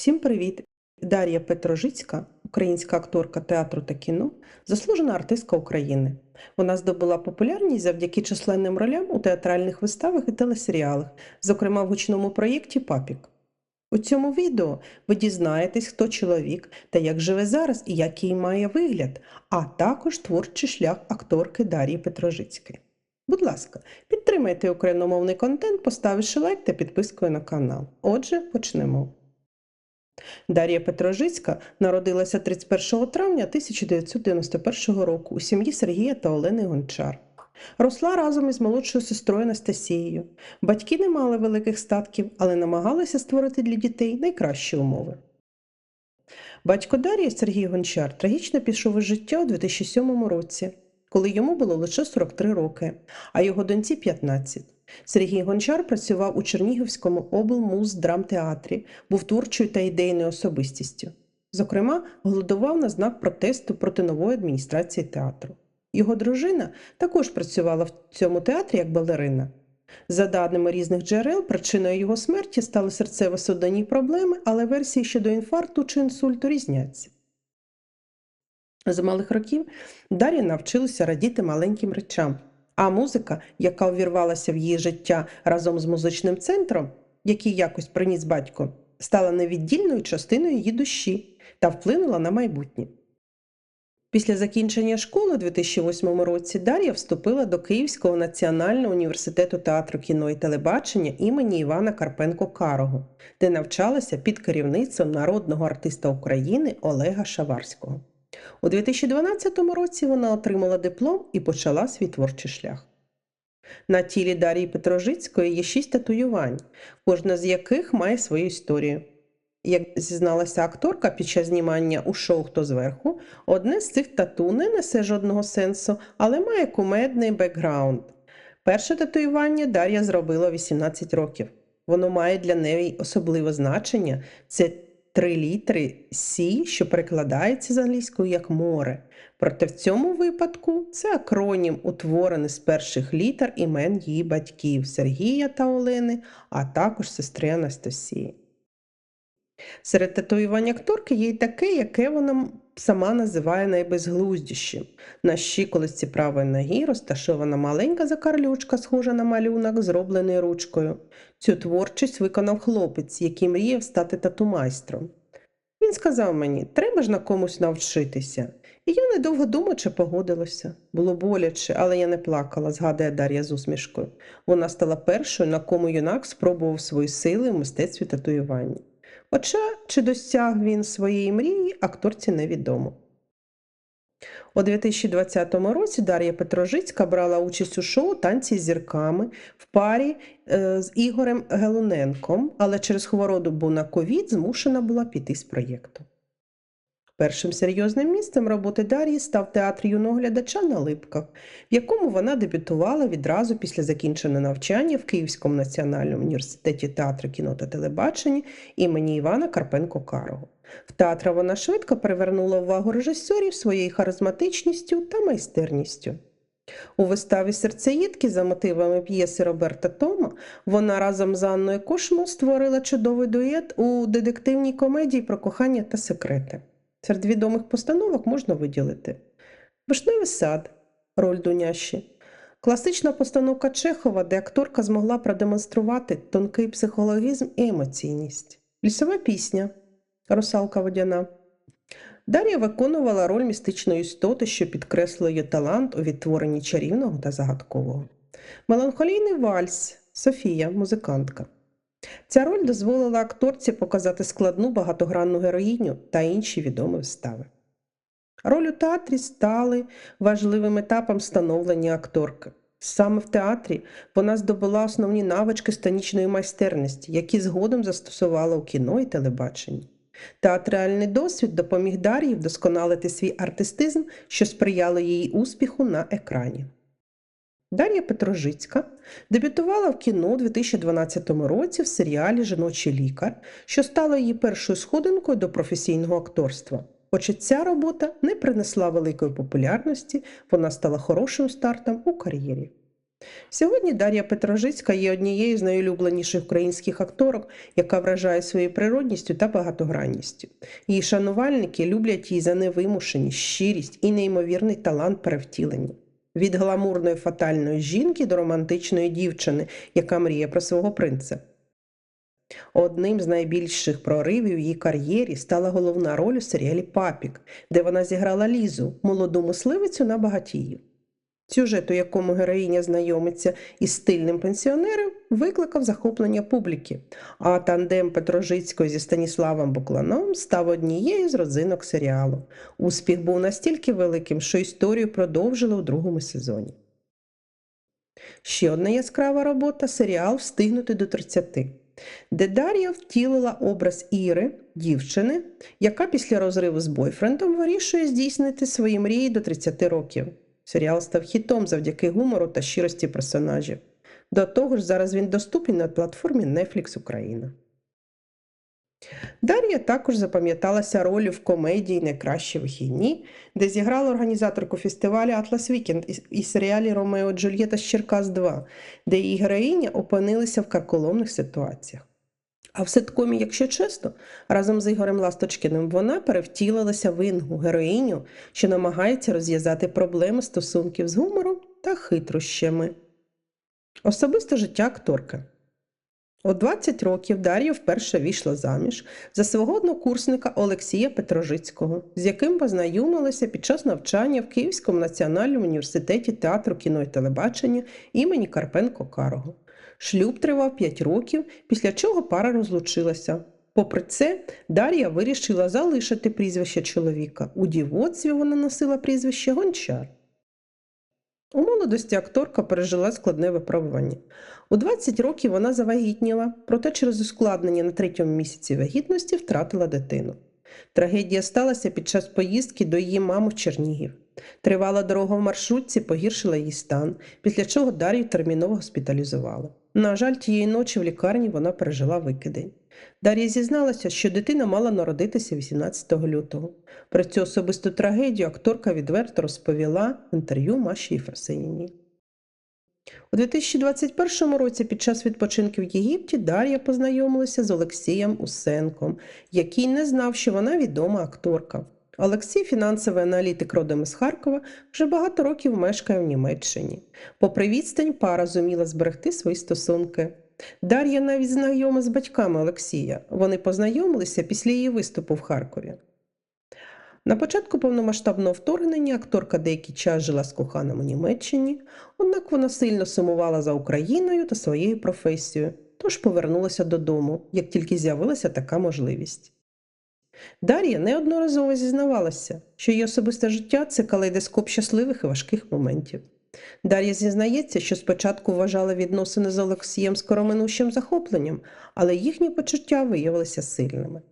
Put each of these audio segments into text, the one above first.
Всім привіт! Дар'я Петрожицька, українська акторка театру та кіно, заслужена артистка України. Вона здобула популярність завдяки численним ролям у театральних виставах і телесеріалах, зокрема в гучному проєкті Папік. У цьому відео ви дізнаєтесь, хто чоловік та як живе зараз і який має вигляд, а також творчий шлях акторки Дар'ї Петрожицької. Будь ласка, підтримайте україномовний контент, поставивши лайк та підпискою на канал. Отже, почнемо. Дар'я Петрожицька народилася 31 травня 1991 року у сім'ї Сергія та Олени Гончар. Росла разом із молодшою сестрою Анастасією. Батьки не мали великих статків, але намагалися створити для дітей найкращі умови. Батько Дар'ї Сергій Гончар трагічно пішов із життя у 2007 році, коли йому було лише 43 роки, а його доньці 15. Сергій Гончар працював у Чернігівському облмуздрамтеатрі, був творчою та ідейною особистістю. Зокрема, голодував на знак протесту проти нової адміністрації театру. Його дружина також працювала в цьому театрі як балерина. За даними різних джерел, причиною його смерті стали серцево-судинні проблеми, але версії щодо інфаркту чи інсульту різняться. З малих років Дар'я навчилася радіти маленьким речам, а музика, яка увірвалася в її життя разом з музичним центром, який якось приніс батько, стала невіддільною частиною її душі та вплинула на майбутнє. Після закінчення школи у 2008 році Дар'я вступила до Київського національного університету театру кіно і телебачення імені Івана Карпенко Карого, де навчалася під керівництвом народного артиста України Олега Шаварського. У 2012 році вона отримала диплом і почала свій творчий шлях. На тілі Дар'ї Петрожицької є шість татуювань, кожна з яких має свою історію. Як зізналася акторка під час знімання у шоу Хто зверху, одне з цих тату не несе жодного сенсу, але має кумедний бекграунд. Перше татуювання Дар'я зробила 18 років. Воно має для неї особливе значення. Це три літри Сі, що перекладається з англійською як море. Проте в цьому випадку це акронім, утворений з перших літер імен її батьків Сергія та Олени, а також сестри Анастасії. Серед татуювань акторки є й таке, яке вона сама називає найбезглуздішим. На щиколиці правої ноги розташована маленька закарлючка, схожа на малюнок, зроблений ручкою. Цю творчість виконав хлопець, який мріяв стати тату-майстром. Він сказав мені, треба ж на комусь навчитися. І я недовго думаючи погодилася. Було боляче, але я не плакала, згадує Дар'я з усмішкою. Вона стала першою, на кому юнак спробував свої сили в мистецтві татуювання. Хоча чи досяг він своєї мрії, акторці невідомо. У 2020 році Дар'я Петрожицька брала участь у шоу Танці з зірками в парі е, з Ігорем Гелуненком, але через хворобу на ковід змушена була піти з проєкту. Першим серйозним місцем роботи Дар'ї став театр юного глядача на Липках, в якому вона дебютувала відразу після закінчення навчання в Київському національному університеті театру кіно та телебачення імені Івана Карпенко Карого. В театр вона швидко привернула увагу режисерів своєю харизматичністю та майстерністю. У виставі Серцеїдки за мотивами п'єси Роберта Тома вона разом з Анною Кошмо створила чудовий дует у детективній комедії про кохання та секрети. Серед відомих постановок можна виділити Вишневий сад, роль Дуняші, класична постановка Чехова, де акторка змогла продемонструвати тонкий психологізм і емоційність, лісова пісня Русалка Водяна. Дар'я виконувала роль містичної істоти, що підкреслює її талант у відтворенні чарівного та загадкового. Меланхолійний вальс Софія, музикантка. Ця роль дозволила акторці показати складну багатогранну героїню та інші відомі вистави. Роль у театрі стали важливим етапом становлення акторки. Саме в театрі вона здобула основні навички станічної майстерності, які згодом застосувала у кіно і телебаченні. Театральний досвід допоміг Дар'ї вдосконалити свій артистизм, що сприяло її успіху на екрані. Дар'я Петрожицька дебютувала в кіно у 2012 році в серіалі Жіночий лікар, що стало її першою сходинкою до професійного акторства. Хоча ця робота не принесла великої популярності, вона стала хорошим стартом у кар'єрі. Сьогодні Дар'я Петрожицька є однією з найулюбленіших українських акторок, яка вражає своєю природністю та багатогранністю. Її шанувальники люблять її за невимушеність, щирість і неймовірний талант перевтілення. Від гламурної фатальної жінки до романтичної дівчини, яка мріє про свого принца. Одним з найбільших проривів її кар'єрі стала головна роль у серіалі Папік, де вона зіграла Лізу, молоду мисливицю на багатіїв. Сюжет, у якому героїня знайомиться із стильним пенсіонером, викликав захоплення публіки, а тандем Петрожицької зі Станіславом Букланом став однією з родзинок серіалу. Успіх був настільки великим, що історію продовжили у другому сезоні. Ще одна яскрава робота серіал Встигнути до 30, де Дар'я втілила образ Іри, дівчини, яка після розриву з бойфрендом вирішує здійснити свої мрії до 30 років. Серіал став хітом завдяки гумору та щирості персонажів. До того ж, зараз він доступний на платформі Netflix Україна. Дар'я також запам'яталася ролью в комедії Найкращі вихідні, де зіграла організаторку фестивалю Атлас Вікенд і серіалі Ромео Джульєта з Черкас 2, де її героїня опинилися в карколомних ситуаціях. А в ситкомі, якщо чесно, разом з Ігорем Ласточкіним вона перевтілилася в Інгу, героїню, що намагається розв'язати проблеми стосунків з гумором та хитрощами. Особисте життя акторки. У 20 років Дар'я вперше війшла заміж за свого однокурсника Олексія Петрожицького, з яким познайомилася під час навчання в Київському національному університеті театру кіно і телебачення імені Карпенко Карого. Шлюб тривав 5 років, після чого пара розлучилася. Попри це, Дар'я вирішила залишити прізвище чоловіка. У дівоцтві вона носила прізвище Гончар. У молодості акторка пережила складне випробування. У 20 років вона завагітніла, проте через ускладнення на третьому місяці вагітності втратила дитину. Трагедія сталася під час поїздки до її мами в Чернігів. Тривала дорога в маршрутці, погіршила її стан, після чого Дар'ю терміново госпіталізували. На жаль, тієї ночі в лікарні вона пережила викидень. Дар'я зізналася, що дитина мала народитися 18 лютого. Про цю особисту трагедію акторка відверто розповіла в інтерв'ю Маші Єфросиніній. У 2021 році під час відпочинку в Єгипті Дар'я познайомилася з Олексієм Усенком, який не знав, що вона відома акторка. Олексій, фінансовий аналітик родом із Харкова, вже багато років мешкає в Німеччині. Попри відстань, пара зуміла зберегти свої стосунки. Дар'я навіть знайома з батьками Олексія. Вони познайомилися після її виступу в Харкові. На початку повномасштабного вторгнення акторка деякий час жила з коханим у Німеччині, однак вона сильно сумувала за Україною та своєю професією, тож повернулася додому, як тільки з'явилася така можливість. Дар'я неодноразово зізнавалася, що її особисте життя це калейдоскоп щасливих і важких моментів. Дар'я зізнається, що спочатку вважала відносини з Олексієм скороминущим захопленням, але їхні почуття виявилися сильними.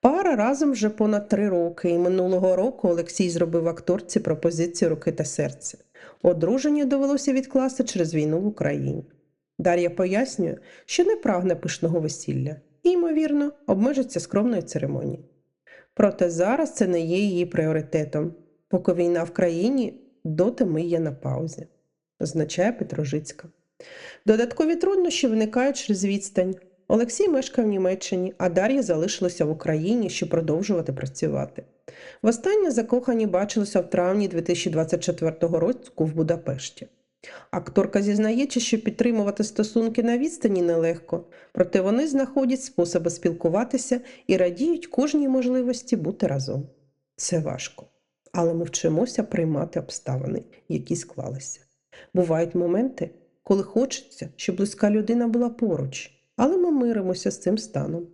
Пара разом вже понад три роки, і минулого року Олексій зробив акторці пропозицію руки та серця. Одруження довелося відкласти через війну в Україні. Дар'я пояснює, що не прагне пишного весілля і, ймовірно, обмежиться скромною церемонією. Проте зараз це не є її пріоритетом. Поки війна в країні, доти ми є на паузі, означає Петрожицька. Додаткові труднощі виникають через відстань. Олексій мешкає в Німеччині, а Дар'я залишилася в Україні, щоб продовжувати працювати. Востаннє закохані бачилися в травні 2024 року в Будапешті. Акторка зізнається, що підтримувати стосунки на відстані нелегко, проте вони знаходять способи спілкуватися і радіють кожній можливості бути разом. Це важко, але ми вчимося приймати обставини, які склалися. Бувають моменти, коли хочеться, щоб близька людина була поруч, але ми миримося з цим станом.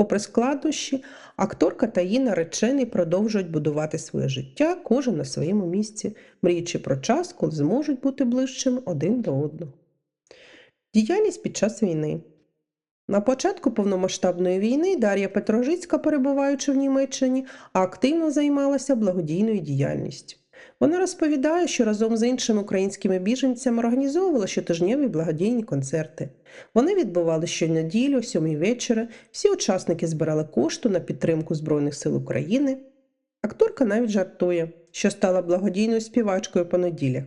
Попри складнощі, акторка та її наречений продовжують будувати своє життя, кожен на своєму місці, мріючи про час, коли зможуть бути ближчим один до одного. Діяльність під час війни. На початку повномасштабної війни Дар'я Петрожицька, перебуваючи в Німеччині, активно займалася благодійною діяльністю. Вона розповідає, що разом з іншими українськими біженцями організовувала щотижневі благодійні концерти. Вони відбували щонеділю, о сьомій вечора. Всі учасники збирали кошти на підтримку Збройних сил України. Акторка навіть жартує, що стала благодійною співачкою по неділях.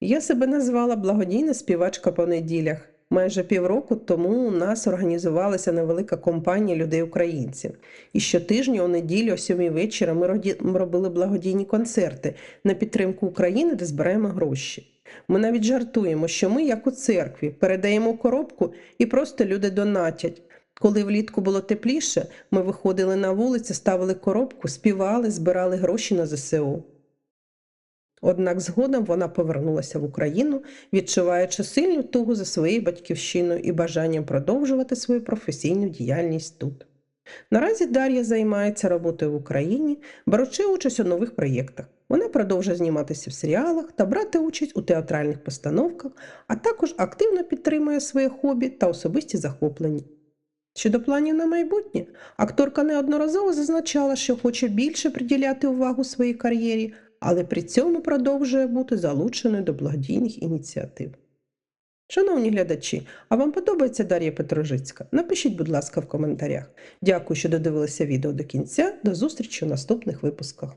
Я себе назвала благодійна співачка по неділях. Майже півроку тому у нас організувалася невелика компанія людей-українців. І щотижня у неділю о сьомій вечора ми робили благодійні концерти на підтримку України, де збираємо гроші. Ми навіть жартуємо, що ми, як у церкві, передаємо коробку і просто люди донатять. Коли влітку було тепліше, ми виходили на вулицю, ставили коробку, співали, збирали гроші на ЗСУ. Однак згодом вона повернулася в Україну, відчуваючи сильну тугу за своєю батьківщиною і бажанням продовжувати свою професійну діяльність тут. Наразі Дар'я займається роботою в Україні, беручи участь у нових проєктах. Вона продовжує зніматися в серіалах та брати участь у театральних постановках, а також активно підтримує своє хобі та особисті захоплення. Щодо планів на майбутнє, акторка неодноразово зазначала, що хоче більше приділяти увагу своїй кар'єрі, але при цьому продовжує бути залученою до благодійних ініціатив. Шановні глядачі, а вам подобається Дар'я Петрожицька? Напишіть, будь ласка, в коментарях. Дякую, що додивилися відео до кінця. До зустрічі у наступних випусках.